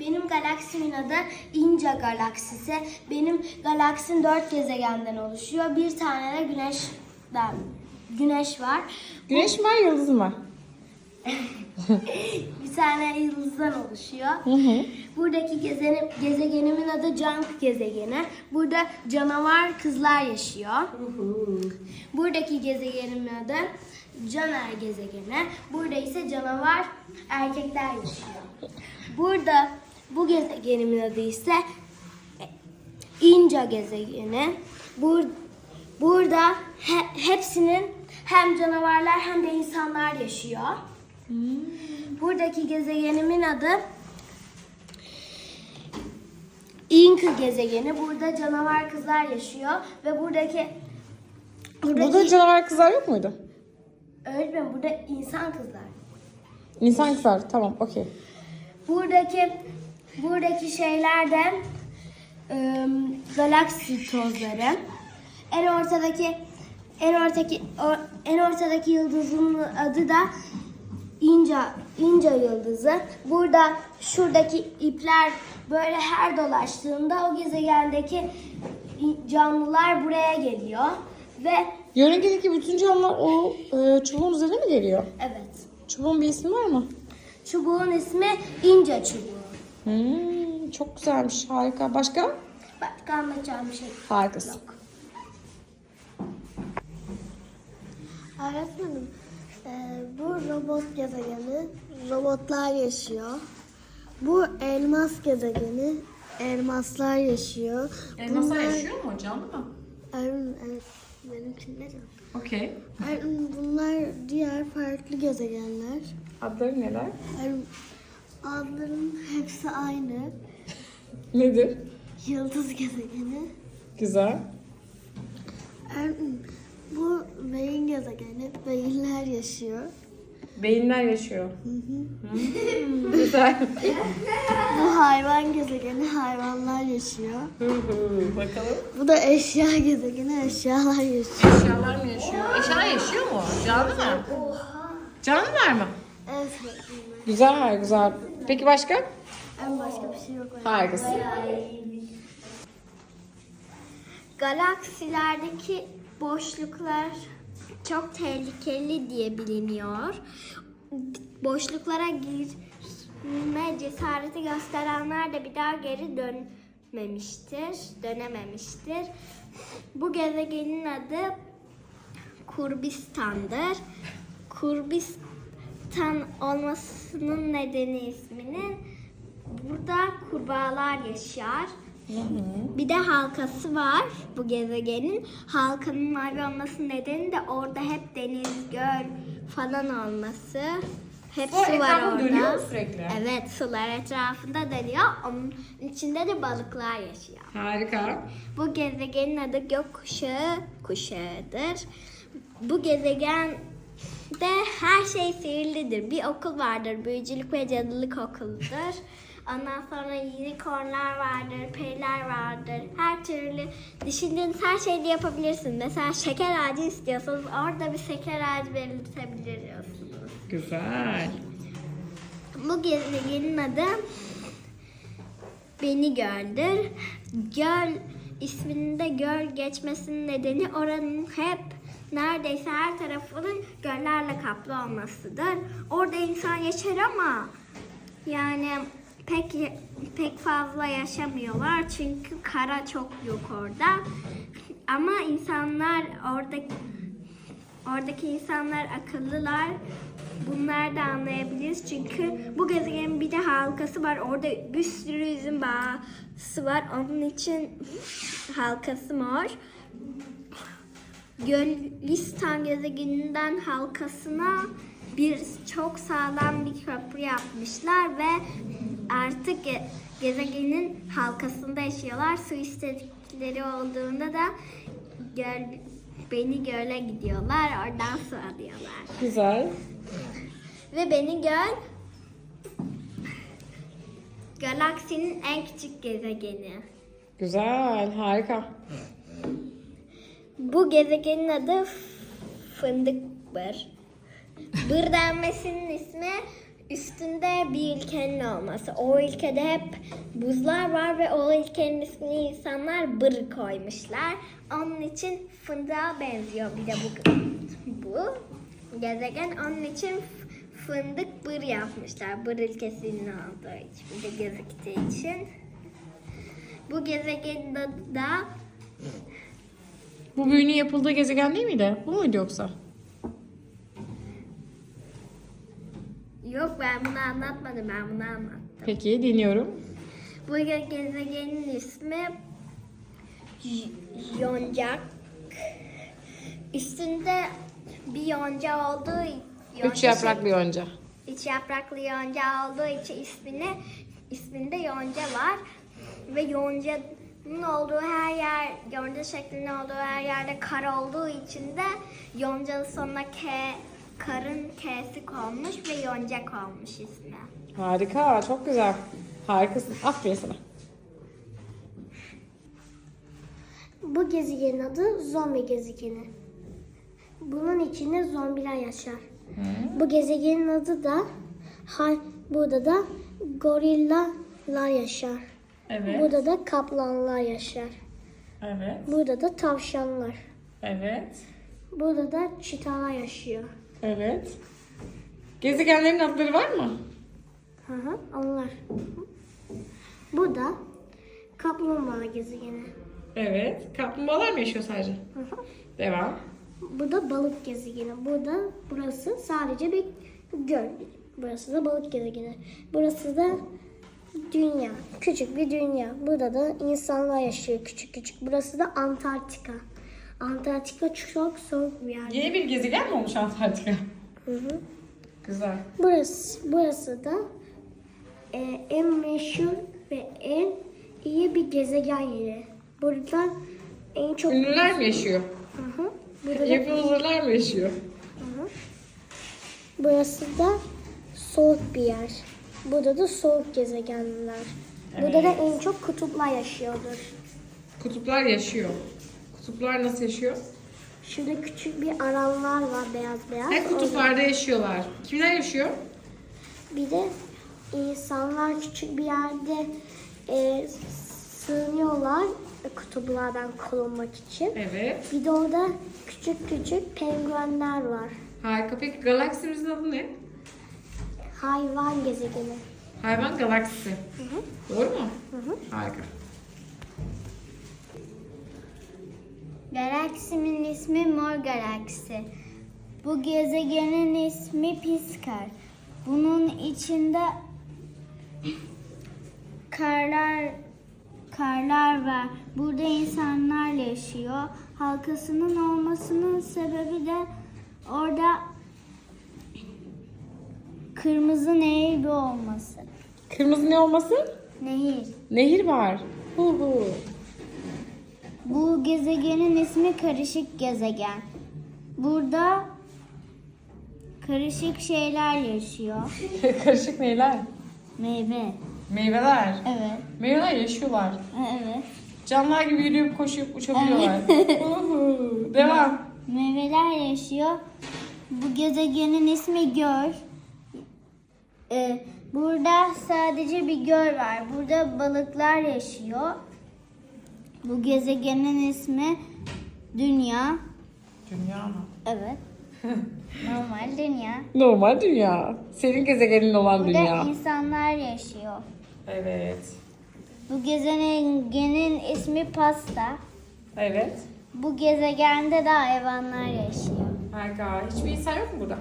Benim galaksimin adı İnca galaksisi. Benim galaksim dört gezegenden oluşuyor. Bir tane de güneşten güneş var. Güneş mi var, yıldız mı? Bir tane yıldızdan oluşuyor. Hı hı. Buradaki gezenim, gezegenimin adı Junk gezegeni. Burada canavar kızlar yaşıyor. Buradaki gezegenimin adı Caner gezegeni. Burada ise canavar erkekler yaşıyor. Burada bu gezegenimin adı ise İnca gezegeni. Bur, burada he- hepsinin hem canavarlar hem de insanlar yaşıyor. Buradaki gezegenimin adı Inka gezegeni. Burada canavar kızlar yaşıyor ve buradaki buradaki Burada canavar kızlar yok muydu? öğretmenim burada insan kızlar. İnsan kızlar. Tamam, okey. Buradaki buradaki şeyler de ım, galaksi tozları. En ortadaki en ortadaki o- en ortadaki yıldızın adı da İnca İnca yıldızı. Burada şuradaki ipler böyle her dolaştığında o gezegendeki canlılar buraya geliyor ve Yörüngedeki bütün canlılar o e, çubuğun üzerine mi geliyor? evet Çubuğun bir ismi var mı? çubuğun ismi İnca çubuğu. Hmm, çok güzelmiş, harika. Başka? Başka anlatacağım bir şey Harikasın. Öğretmenim, e, bu robot gezegeni, robotlar yaşıyor. Bu elmas gezegeni, elmaslar yaşıyor. Elmaslar Bunlar- yaşıyor mu? Canlı mı? Öğretmenim, evet, benimkiler yok. Okey. Bunlar diğer farklı gezegenler. Adları neler? Adların hepsi aynı. Nedir? Yıldız gezegeni. Güzel. Bu beyin gezegeni, beyinler yaşıyor. Beyinler yaşıyor. Hmm, güzel. Bu hayvan gezegeni, hayvanlar yaşıyor. Hı hı, Bakalım. Bu da eşya gezegeni, eşyalar yaşıyor. Eşyalar mı yaşıyor? Eşyalar yaşıyor mu? Canlı mı? Canlılar mı? Evet. Güzel, güzel. Peki başka? En başka bir şey yok. Harikasın. Galaksilerdeki boşluklar çok tehlikeli diye biliniyor. Boşluklara girme cesareti gösterenler de bir daha geri dönmemiştir, dönememiştir. Bu gezegenin adı Kurbistan'dır. Kurbistan olmasının nedeni isminin burada kurbağalar yaşar. Bir de halkası var bu gezegenin. Halkanın mavi olmasının nedeni de orada hep deniz, göl falan olması. Hep Su su var orada. sürekli? Evet, sular etrafında dönüyor. Onun içinde de balıklar yaşıyor. Harika. Bu gezegenin adı gökkuşağı kuşağıdır. Bu gezegende her şey sihirlidir. Bir okul vardır, büyücülük ve cadılık okuludur. Ondan sonra unicornlar vardır, periler vardır. Her türlü düşündüğünüz her şeyi de yapabilirsiniz. Mesela şeker ağacı istiyorsanız orada bir şeker ağacı belirtebiliyorsunuz. Güzel. Bu gezegenin adı Beni Göl'dür. Göl isminde göl geçmesinin nedeni oranın hep neredeyse her tarafının göllerle kaplı olmasıdır. Orada insan yaşar ama yani pek pek fazla yaşamıyorlar çünkü kara çok yok orada. Ama insanlar orada Oradaki insanlar akıllılar. Bunlar da anlayabiliriz çünkü bu gezegenin bir de halkası var. Orada bir sürü üzüm bağısı var. Onun için halkası mor. Gölistan gezegeninden halkasına bir çok sağlam bir köprü yapmışlar ve artık ge- gezegenin halkasında yaşıyorlar. Su istedikleri olduğunda da göl, beni göle gidiyorlar. Oradan su alıyorlar. Güzel. Ve beni göl galaksinin en küçük gezegeni. Güzel, harika. Bu gezegenin adı Fındık Bır. Bır denmesinin ismi üstünde bir ülkenin olması. O ülkede hep buzlar var ve o ülkenin ismini insanlar bır koymuşlar. Onun için fındığa benziyor bir de bu, bu gezegen. Onun için fındık bır yapmışlar. Bır ülkesinin olduğu için, bir de gözüktüğü için. Bu gezegenin adı da Bu büyünün yapıldığı gezegen değil miydi? Bu muydu yoksa? Yok ben bunu anlatmadım ben bunu anlattım. Peki dinliyorum. Bu ge- gezegenin ismi Yoncak. Üstünde bir yonca olduğu yonca Üç yapraklı yonca. Üç yapraklı yonca olduğu için ismini isminde yonca var ve yoncanın olduğu her yer yonca şeklinde olduğu her yerde kar olduğu için de yoncanın sonuna K karın K'si konmuş ve yoncak olmuş ismi. Harika, çok güzel. Harikasın. Aferin sana. Bu gezegenin adı zombi gezegeni. Bunun içinde zombiler yaşar. Bu gezegenin adı da hay, burada da gorillalar yaşar. Evet. Burada da kaplanlar yaşar. Evet. Burada da tavşanlar. Evet. Burada da çitalar yaşıyor. Evet. Gezegenlerin adları var mı? Hı hı, onlar. Bu da kaplumbağa gezegeni. Evet. Kaplumbağalar mı yaşıyor sadece? Hı hı. Devam. Bu da balık gezegeni. Burada burası sadece bir göl. Burası da balık gezegeni. Burası da dünya. Küçük bir dünya. Burada da insanlar yaşıyor küçük küçük. Burası da Antarktika. Antarktika çok soğuk bir yer. Yeni bir gezegen mi olmuş Antarktika? Hı hı. Güzel. Burası, burası da e, en meşhur ve en iyi bir gezegen yeri. Burada en çok... Ünlüler mi yaşıyor? Hı hı. Burada da Yapılırlar mı yaşıyor? Burası da soğuk bir yer. Burada da soğuk gezegenler. Burada da en çok kutuplar yaşıyordur. Kutuplar yaşıyor. Kutuplar nasıl yaşıyor? Şurada küçük bir alanlar var beyaz beyaz. Hep kutuplarda yaşıyorlar. Kimler yaşıyor? Bir de insanlar küçük bir yerde e, sığınıyorlar kutuplardan korunmak için. Evet. Bir de orada küçük küçük penguenler var. Harika. Peki galaksimizin adı ne? Hayvan gezegeni. Hayvan galaksisi. Doğru mu? Harika. Galaksimin ismi Mor Galaksi. Bu gezegenin ismi Piskar. Bunun içinde karlar karlar var. Burada insanlar yaşıyor. Halkasının olmasının sebebi de orada kırmızı nehir olması. Kırmızı ne olması? Nehir. Nehir var. Hu hu. Bu gezegenin ismi karışık gezegen. Burada karışık şeyler yaşıyor. Karışık neyler? Meyve. Meyveler. Evet. Meyveler yaşıyorlar. Evet. Canlılar gibi yürüyüp koşup uçabiliyorlar. Hu hu. Devam. Meyveler yaşıyor. Bu gezegenin ismi göl. Ee, burada sadece bir göl var. Burada balıklar yaşıyor. Bu gezegenin ismi Dünya. Dünya mı? Evet. Normal dünya. Normal dünya. Senin gezegenin olan Burada dünya. insanlar yaşıyor. Evet. Bu gezegenin ismi Pasta. Evet. Bu gezegende de hayvanlar yaşıyor. Harika. Hiçbir insan yok mu burada?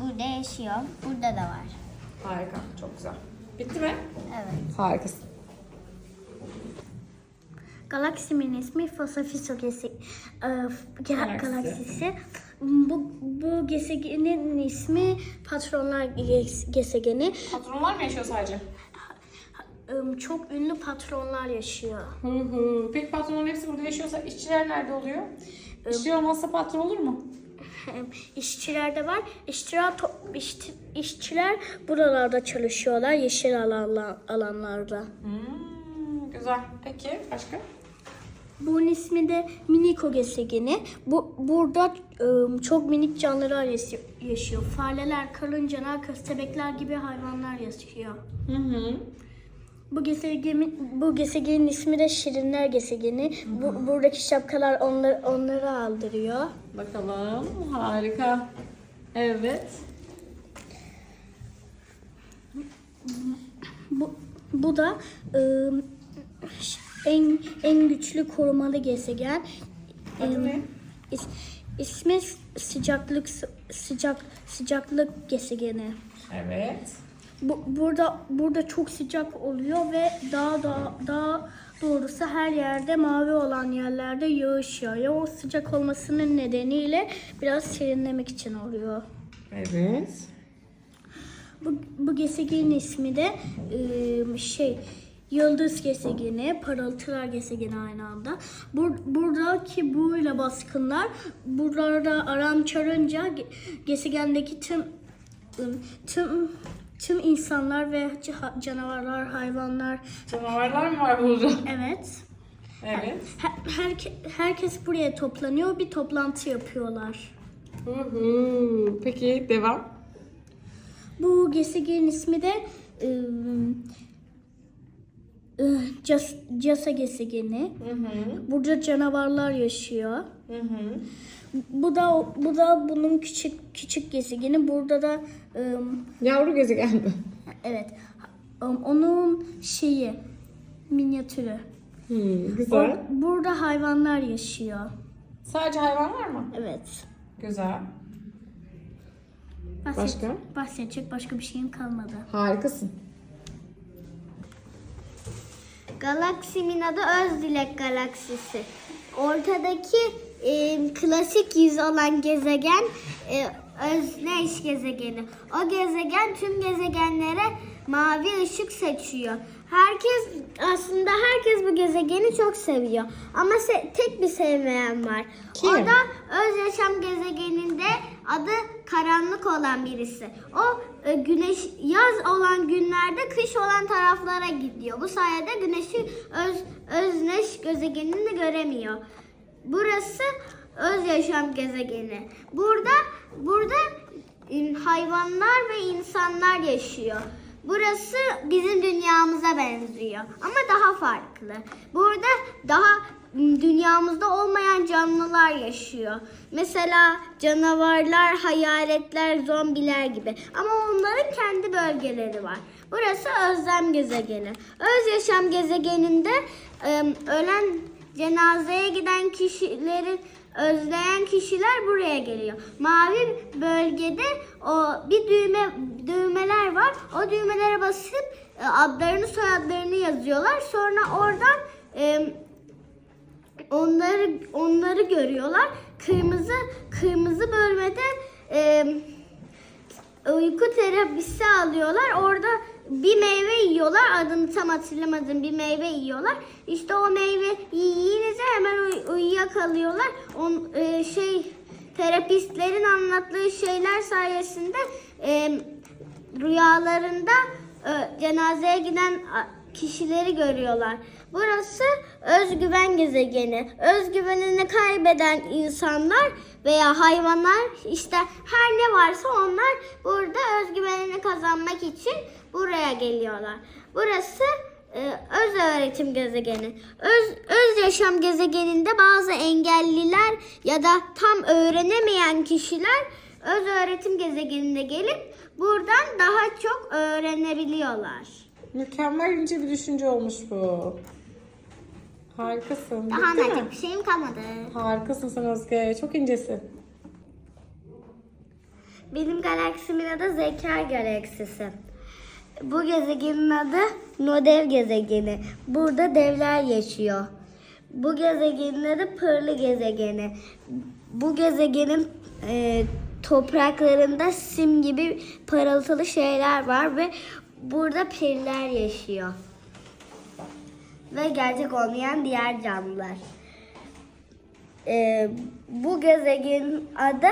Burada yaşıyor. Burada da var. Harika. Çok güzel. Bitti mi? Evet. Harikasın. Galaksimin ismi Fosafiso gese- e, f- ge- Galaksi. galaksisi. Bu, bu gezegenin ismi Patronlar ge- gezegeni. Patronlar mı yaşıyor sadece? Im, Çok ünlü patronlar yaşıyor. Hı hı. Peki patronların hepsi burada yaşıyorsa işçiler nerede oluyor? İşçi olmazsa patron olur mu? İşçiler de var. İşçiler, to- işçi- işçiler buralarda çalışıyorlar. Yeşil alanlar, alanlarda. Hmm, güzel. Peki başka? Bunun ismi de Miniko gezegeni. Bu burada e, çok minik canlılar yaşıyor. yaşıyor. Fareler, karıncalar, köstebekler gibi hayvanlar yaşıyor. Hı hı. Bu gezegenin bu gezegenin ismi de Şirinler gezegeni. Bu, buradaki şapkalar onları onları aldırıyor. Bakalım. Harika. Evet. Bu, bu da e, en en güçlü korumalı gezegen. Adı ne? is- ismi sıcaklık sıcak sıcaklık gezegeni. Evet. Bu, burada burada çok sıcak oluyor ve daha daha daha doğrusu her yerde mavi olan yerlerde yağış yağıyor. O sıcak olmasının nedeniyle biraz serinlemek için oluyor. Evet. Bu, bu gezegenin ismi de e, şey Yıldız gezegeni, parıltılar gezegeni aynı anda. Bur, buradaki buyla baskınlar, buralarda aram çarınca ge- gezegendeki tüm tüm tüm insanlar ve ca- canavarlar, hayvanlar, Canavarlar mı var burada? evet. Evet. Her, herke- herkes buraya toplanıyor, bir toplantı yapıyorlar. Hı hı. Peki devam. Bu gezegenin ismi de ıı, Cas, Casa gezegeni. Hı hı. Burada canavarlar yaşıyor. Hı hı. Bu da bu da bunun küçük küçük gezegeni. Burada da ım, Yavru gezegen mi? evet ım, onun şeyi minyatürü. Hı, O- güzel. burada hayvanlar yaşıyor. Sadece hayvanlar mı? Evet. Güzel. Bahset- Başka? Bahsedecek başka bir şeyim kalmadı. Harikasın. Galaksimin adı Özdilek Galaksisi. Ortadaki e, klasik yüz olan gezegen e, Özneş gezegeni. O gezegen tüm gezegenlere mavi ışık seçiyor. Herkes aslında herkes bu gezegeni çok seviyor. Ama se- tek bir sevmeyen var. Kim? O da öz yaşam gezegeninde adı karanlık olan birisi. O e, güneş yaz olan günlerde kış olan taraflara gidiyor. Bu sayede güneşi öz özneş gezegenini göremiyor. Burası öz yaşam gezegeni. Burada burada e, hayvanlar ve insanlar yaşıyor. Burası bizim dünyamıza benziyor ama daha farklı. Burada daha m, dünyamızda olmayan canlılar yaşıyor. Mesela canavarlar, hayaletler, zombiler gibi. Ama onların kendi bölgeleri var. Burası özlem gezegeni. Öz yaşam gezegeninde e, ölen cenazeye giden kişilerin özleyen kişiler buraya geliyor. Mavi bölgede o bir düğme düğmeler var. O düğmelere basıp e, adlarını soyadlarını yazıyorlar. Sonra oradan e, onları onları görüyorlar. Kırmızı kırmızı bölmede e, uyku terapisi alıyorlar. Orada bir meyve yiyorlar. Adını tam hatırlamadım. Bir meyve yiyorlar. İşte o meyve yiyince hemen uy- uyuyakalıyorlar. On, e, şey terapistlerin anlattığı şeyler sayesinde e, rüyalarında e, cenazeye giden kişileri görüyorlar. Burası özgüven gezegeni. Özgüvenini kaybeden insanlar veya hayvanlar işte her ne varsa onlar burada özgüvenini kazanmak için buraya geliyorlar. Burası e, öz öğretim gezegeni. Öz, öz yaşam gezegeninde bazı engelliler ya da tam öğrenemeyen kişiler öz öğretim gezegenine gelip buradan daha çok öğrenebiliyorlar. Mükemmel ince bir düşünce olmuş bu. Harikasın. Daha Bitti mi? anlatacak bir şeyim kalmadı. Harikasın sen Özge. Çok incesin. Benim galaksimin adı Zeka galaksisi. Bu gezegenin adı Nodev gezegeni. Burada devler yaşıyor. Bu gezegenin adı Pırlı gezegeni. Bu gezegenin e, topraklarında sim gibi parıltılı şeyler var ve burada pirler yaşıyor. Ve gerçek olmayan diğer canlılar. E, bu gezegenin adı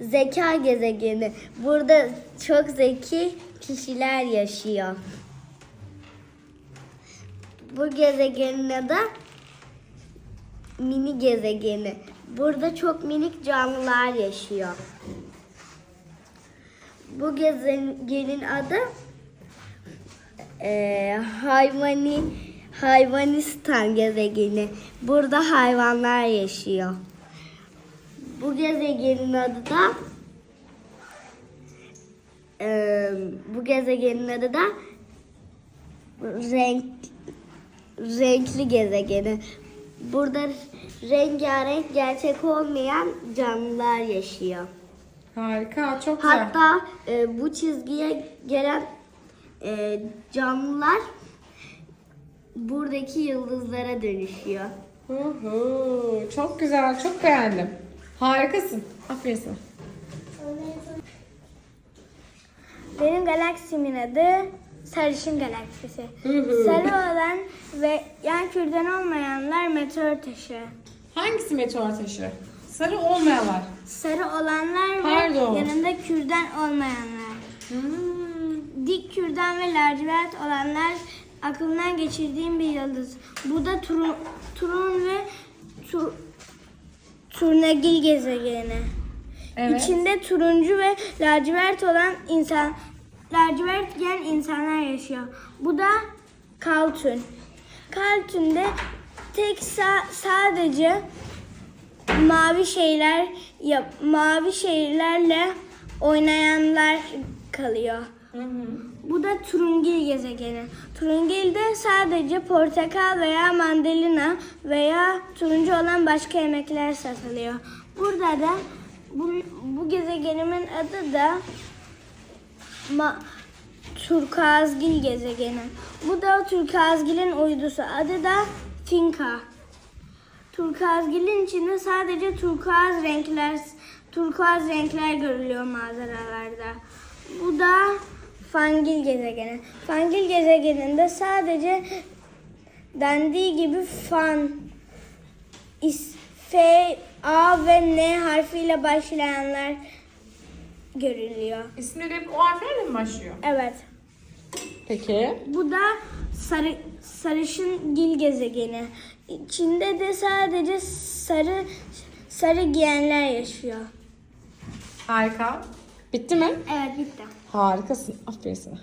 zeka gezegeni. Burada çok zeki kişiler yaşıyor. bu gezegenin adı mini gezegeni. Burada çok minik canlılar yaşıyor. Bu gezegenin adı eee, hayvani hayvanistan gezegeni. Burada hayvanlar yaşıyor. Bu gezegenin adı da eee, bu gezegenin adı da renk renkli gezegeni. Burada rengarenk gerçek olmayan canlılar yaşıyor. Harika, çok güzel. Hatta e, bu çizgiye gelen e, canlılar buradaki yıldızlara dönüşüyor. Hu hu, çok güzel, çok beğendim. Harikasın. Aferin sana. Benim galaksimin adı Sarışın Galaksisi. Hı hı. Sarı olan ve yan kürdan olmayanlar meteor taşı. Hangisi meteor taşı? Sarı olmayanlar. Sarı olanlar Pardon. ve yanında kürdan olmayanlar. Hmm. Dik kürdan ve lacivert olanlar aklımdan geçirdiğim bir yıldız. Bu da turun, turun ve tur, turnagil gezegeni. Evet. İçinde turuncu ve lacivert olan insan lacivert gen insanlar yaşıyor. Bu da Kaltün. Kaltün'de tek sa- sadece mavi şeyler yap mavi şeylerle oynayanlar kalıyor. Bu da Turungil gezegeni. Turungil'de sadece portakal veya mandalina veya turuncu olan başka yemekler satılıyor. Burada da bu, bu gezegenimin adı da Ma, Turkuazgil gezegeni. Bu da Turkuazgil'in uydusu. Adı da Finka. Turkuazgil'in içinde sadece turkuaz renkler turkuaz renkler görülüyor manzaralarda. Bu da Fangil gezegeni. Fangil gezegeninde sadece dendiği gibi fan is, F, A ve N harfiyle başlayanlar görülüyor. İsimleri hep o harflerle mi başlıyor? Evet. Peki. Bu da sarı, sarışın gil gezegeni. İçinde de sadece sarı sarı giyenler yaşıyor. Harika. Bitti mi? Evet bitti. Harikasın. Aferin sana.